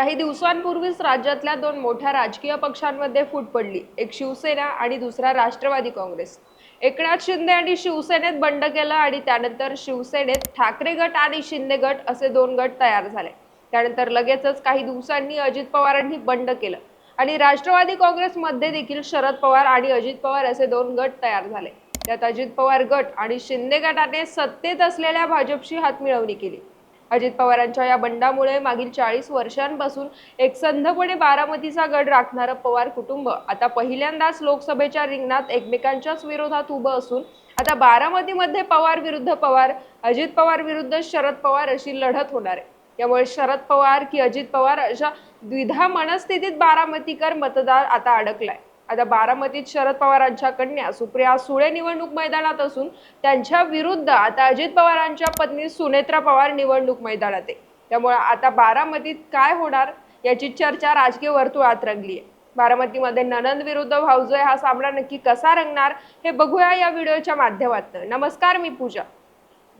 काही दिवसांपूर्वीच राज्यातल्या दोन मोठ्या राजकीय पक्षांमध्ये फूट पडली. एक शिवसेना आणि दुसरा राष्ट्रवादी काँग्रेस. एकनाथ शिंदे आणि शिवसेनेत बंड केलं आणि त्यानंतर शिवसेनेत ठाकरे गट आणि शिंदे गट असे दोन गट तयार झाले. त्यानंतर लगेचच काही दिवसांनी अजित पवारांनी बंड केलं. आणि राष्ट्रवादी काँग्रेसमध्ये देखील शरद पवार आणि अजित पवार असे दोन गट तयार झाले. त्यात अजित पवार गट आणि शिंदे गटाने सत्तेत असलेल्या भाजपशी हातमिळवणी केली. अजित पवारांच्या या बंडामुळे मागील चाळीस वर्षांपासून एकसंधपणे बारामतीचा गड राखणारं पवार कुटुंब आता पहिल्यांदाच लोकसभेच्या रिंगणात एकमेकांच्याच विरोधात उभं असून आता बारामतीमध्ये पवार विरुद्ध पवार अजित पवार विरुद्ध शरद पवार अशी लढत होणार आहे. त्यामुळे शरद पवार की अजित पवार अशा द्विधा मनस्थितीत बारामतीकर मतदार आता अडकलाय. आता बारामतीत शरद पवारांच्या कन्या सुप्रिया सुळे निवडणूक मैदानात असून त्यांच्या विरुद्ध आता अजित पवारांच्या पत्नी सुनेत्रा पवार निवडणूक मैदानात आहे. त्यामुळे आता बारामतीत काय होणार याची चर्चा राजकीय वर्तुळात रंगली आहे. बारामतीमध्ये ननंद विरुद्ध भाऊजय हा सामना नक्की कसा रंगणार हे बघूया या व्हिडिओच्या माध्यमातून. नमस्कार मी पूजा.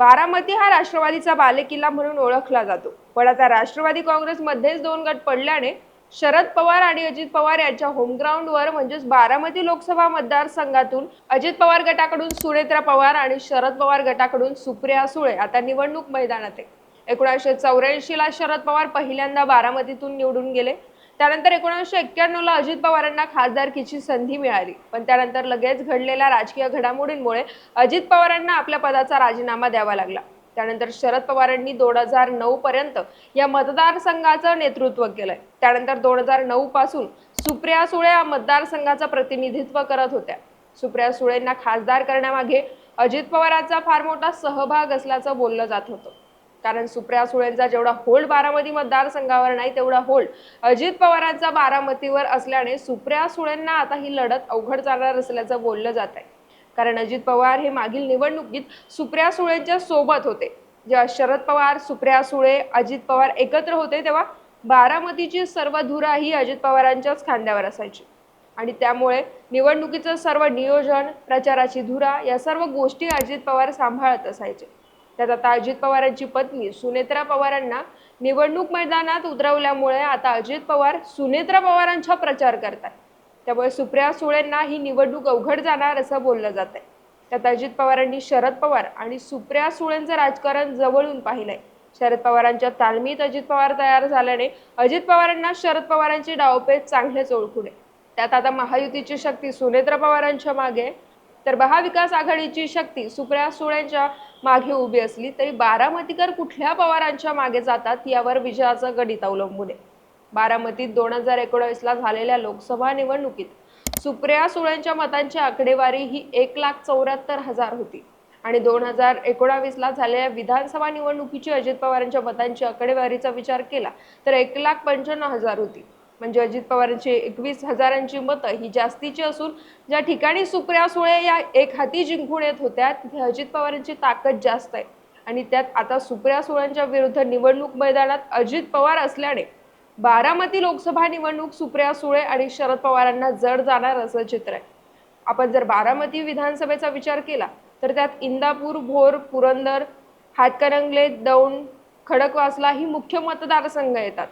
बारामती हा राष्ट्रवादीचा बालेकिल्ला म्हणून ओळखला जातो. पण आता राष्ट्रवादी काँग्रेसमध्येच दोन गट पडल्याने शरद पवार आणि अजित पवार यांच्या होमग्राऊंडवर म्हणजेच बारामती लोकसभा मतदारसंघातून अजित पवार गटाकडून सुनेत्रा पवार आणि शरद पवार गटाकडून सुप्रिया सुळे आता निवडणूक मैदानात आहे. एकोणीसशे चौऱ्याऐंशीला शरद पवार पहिल्यांदा बारामतीतून निवडून गेले. त्यानंतर एकोणीसशे एक्क्याण्णवला अजित पवारांना खासदारकीची संधी मिळाली. पण त्यानंतर लगेच घडलेल्या राजकीय घडामोडींमुळे अजित पवारांना आपल्या पदाचा राजीनामा द्यावा लागला. त्यानंतर शरद पवारांनी दोन हजार नऊ पर्यंत या मतदारसंघाचं नेतृत्व केलंय. त्यानंतर दोन हजार नऊ पासून सुप्रिया सुळे या मतदारसंघाचं प्रतिनिधित्व करत होत्या. सुप्रिया सुळेंना खासदार करण्यामागे अजित पवारांचा फार मोठा सहभाग असल्याचं बोललं जात होतं. कारण सुप्रिया सुळेंचा जेवढा होल्ड बारामती मतदारसंघावर नाही तेवढा होल्ड अजित पवारांचा बारामतीवर असल्याने सुप्रिया सुळेंना आता ही लढत अवघड जाणार असल्याचं बोललं जात आहे कारण अजित पवार हे मागील निवडणुकीत सुप्रिया सुळेंच्या सोबत होते. जेव्हा शरद पवार सुप्रिया सुळे अजित पवार एकत्र होते तेव्हा बारामतीची सर्व धुरा ही अजित पवारांच्याच खांद्यावर असायची. आणि त्यामुळे निवडणुकीचं सर्व नियोजन प्रचाराची धुरा या सर्व गोष्टी अजित पवार सांभाळत असायचे. त्यात आता अजित पवारांची पत्नी सुनेत्रा पवारांना निवडणूक मैदानात उतरवल्यामुळे आता अजित पवार सुनेत्रा पवारांचा प्रचार करतात त्यामुळे सुप्रिया सुळेंना ही निवडणूक अवघड जाणार असं बोललं जात आहे त्यात अजित पवारांनी शरद पवार आणि सुप्रिया सुळेंचं राजकारण जवळून पाहिलंय. शरद पवारांच्या तालमीत अजित पवार तयार झाल्याने अजित पवारांना शरद पवारांची डावपेच चांगलेच ओळखून आहे त्यात आता महायुतीची शक्ती सुनेत्र पवारांच्या मागे तर महाविकास आघाडीची शक्ती सुप्रिया सुळेंच्या मागे उभी असली तरी बारामतीकर कुठल्या पवारांच्या मागे जातात यावर विजयाचं गणित अवलंबून आहे. बारामतीत दोन हजार एकोणावीसला झालेल्या लोकसभा निवडणुकीत सुप्रिया सुळेंच्या मतांची आकडेवारी ही एक लाख चौऱ्याहत्तर हजार होती. आणि दोन हजार एकोणावीसला झालेल्या विधानसभा निवडणुकीची अजित पवारांच्या मतांची आकडेवारीचा विचार केला तर एक लाख पंच्याण्णव हजार होती. म्हणजे अजित पवारांची एकवीस हजारांची मतं ही जास्तीची असून ज्या ठिकाणी सुप्रिया सुळे या एक हाती जिंकून येत होत्या तिथे अजित पवारांची ताकद जास्त आहे. आणि त्यात आता सुप्रिया सुळेंच्या विरुद्ध निवडणूक मैदानात अजित पवार असल्याने बारामती लोकसभा निवडणूक सुप्रिया सुळे आणि शरद पवारांना जड जाणार असं चित्र आहे. आपण जर बारामती विधानसभेचा विचार केला तर त्यात इंदापूर भोर पुरंदर हातकणंगले दौंड खडकवासला ही मुख्य मतदारसंघ येतात.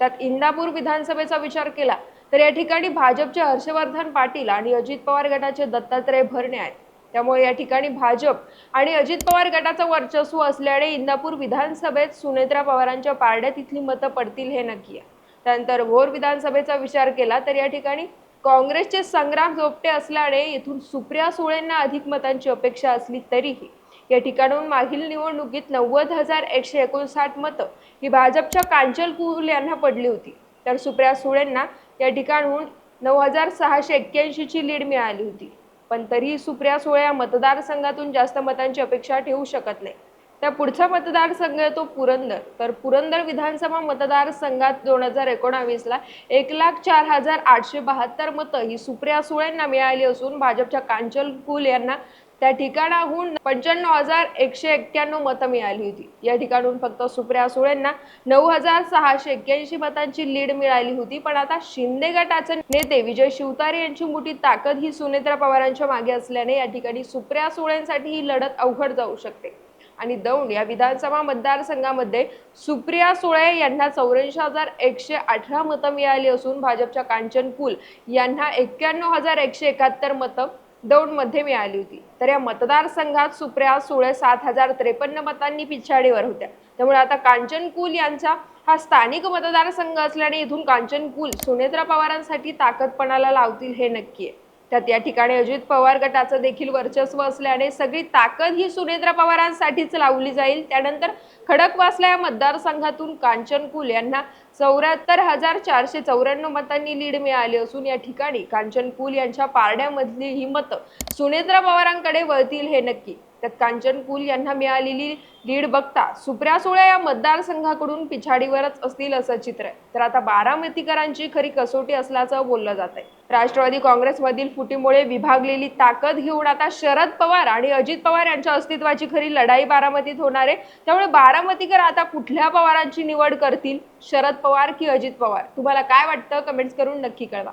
त्यात इंदापूर विधानसभेचा विचार केला तर या ठिकाणी भाजपचे हर्षवर्धन पाटील आणि अजित पवार गटाचे दत्तात्रय भरणे आहेत. त्यामुळे या ठिकाणी भाजप आणि अजित पवार गटाचं वर्चस्व असल्याने इंदापूर विधानसभेत सुनेत्रा पवारांच्या पारड्यात इथली मतं पडतील हे नक्की आहे. त्यानंतर भोर विधानसभेचा विचार केला तर या ठिकाणी काँग्रेसचे संग्राम जोपटे असल्याने येथून सुप्रिया सुळेंना अधिक मतांची अपेक्षा असली तरीही या ठिकाणाहून मागील निवडणुकीत नव्वद हजार एकशे एकोणसाठ मतं ही भाजपच्या कांचल कुल यांना पडली होती. तर सुप्रिया सुळेंना या ठिकाणहून नऊ हजार सहाशे एक्क्याऐंशीची लीड मिळाली होती. पण तरीही सुप्रिया सुळे या मतदारसंघातून जास्त मतांची अपेक्षा ठेवू शकत नाही. त्या पुढचा मतदारसंघ आहे तो पुरंदर. तर पुरंदर विधानसभा मतदारसंघात दोन हजार एकोणावीसला एक लाख चार हजार आठशे बहात्तर मतं ही सुप्रिया सुळेंना मिळाली असून भाजपच्या कांचन कुल यांना त्या ठिकाणाहून पंच्याण्णव हजार एकशे एक्क्याण्णव मतं मिळाली होती. या ठिकाणून फक्त सुप्रिया सुळेंना नऊ हजार सहाशे एक्क्याऐंशी मतांची लीड मिळाली होती. पण आता शिंदे गटाचे नेते विजय शिवतारे यांची मोठी ताकद ही सुनेत्रा पवारांच्या मागे असल्याने या ठिकाणी सुप्रिया सुळेंसाठी ही लढत अवघड जाऊ शकते. आणि दौंड या विधानसभा मतदारसंघामध्ये सुप्रिया सुळे यांना चौऱ्याऐंशी हजार एकशे अठरा मतं मिळाली असून भाजपच्या कांचन कुल यांना एक्क्याण्णव हजार एकशे एकाहत्तर मतं दौंडमध्ये मिळाली होती. तर या मतदारसंघात सुप्रिया सुळे सात हजार त्रेपन्न मतांनी पिछाडीवर होत्या. त्यामुळे आता कांचन कुल यांचा हा स्थानिक मतदारसंघ असल्याने इथून कांचन कुल सुनेत्रा पवारांसाठी ताकदपणाला लावतील हे नक्की आहे. त्यात या ठिकाणी अजित पवार गटाचं देखील वर्चस्व असल्याने सगळी ताकद ही सुनेत्रा पवारांसाठीच लावली जाईल. त्यानंतर खडकवासला या मतदारसंघातून कांचन कुल यांना चौऱ्याहत्तर हजार चारशे चौऱ्याण्णव मतांनी लीड मिळाली असून या ठिकाणी कांचन कुल यांच्या पारड्यामधली ही मतं सुनेत्रा पवारांकडे वळतील हे नक्की. त्यात कांचन कुल यांना मिळालेली लीड बघता सुप्रिया सुळे या मतदारसंघाकडून पिछाडीवरच असतील असं चित्र आहे. तर आता बारामतीकरांची खरी कसोटी असल्याचं बोललं जात आहे. राष्ट्रवादी काँग्रेसमधील फुटीमुळे विभागलेली ताकद घेऊन आता शरद पवार आणि अजित पवार यांच्या अस्तित्वाची खरी लढाई बारामतीत होणार आहे. त्यामुळे बारामतीकर आता कुठल्या पवारांची निवड करतील? शरद पवार की अजित पवार? तुम्हाला काय वाटतं? कमेंट्स करून नक्की कळवा.